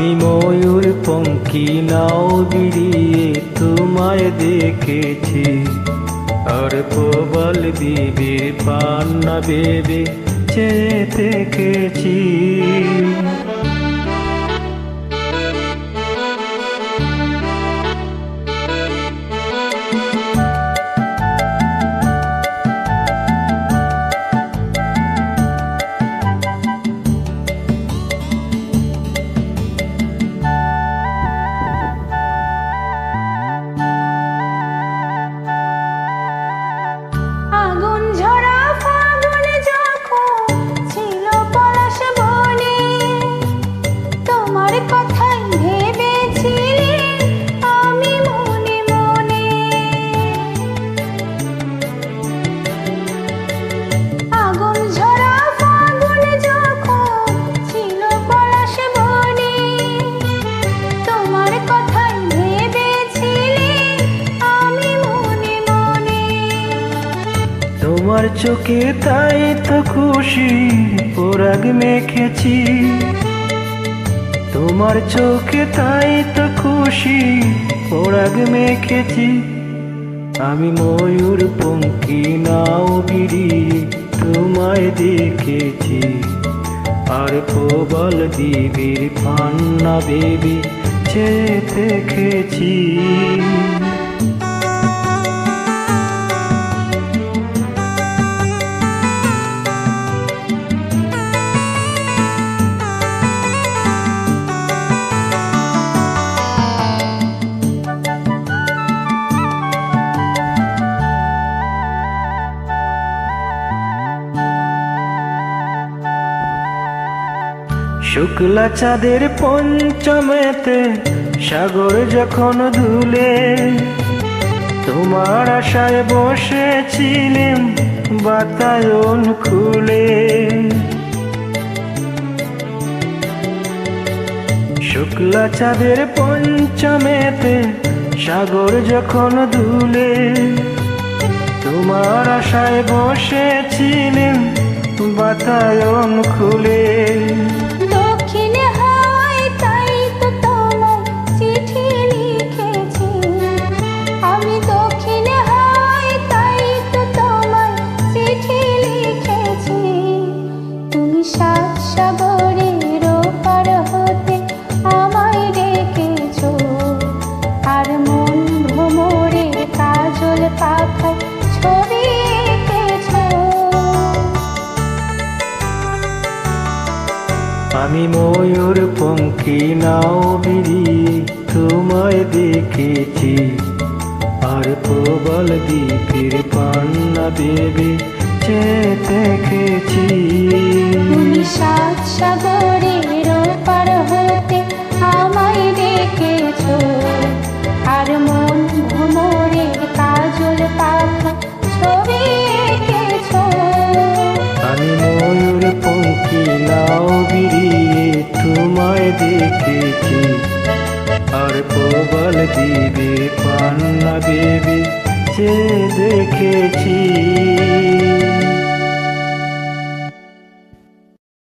আমি ময়ূর পঙ্কি নাও বিড়িয়ে তোমায় দেখেছি। আর প্রবল বিবির পান্না বেবে চেয়ে দেখেছি। তোমার চোখে তাই তো খুশি পোরাগ মেখেছি। তোমার চোখে তাই তো খুশি পোরাগ মেখেছি। আমি ময়ূর পঙ্কি নাও বিড়িয়ে তোমায় দেখেছি। আর প্রবল দিবির পান্না বেবি চেয়ে দেখেছি। শুক্লা চাঁদের পঞ্চমেতে সাগর যখন ধুলে, তোমার আশায় বসেছিলেন বাতায়ন খুলে। শুক্লা চাঁদের পঞ্চমেতে সাগর যখন ধুলে, তোমার আশায় বসেছিলেন বাতায়ন খুলে। আমি ময়ূর পঙ্কি নাও বিরি তোমায় দেখেছি। আর প্রবল দ্বীপের পান্না দেবে চেয়ে দেখেছি। সাত সাগরের পঙ্কি নাও বিড়িয়ে তোমায় দেখেছি। আর প্রবল দিবে পান্না দেবে যে দেখেছি।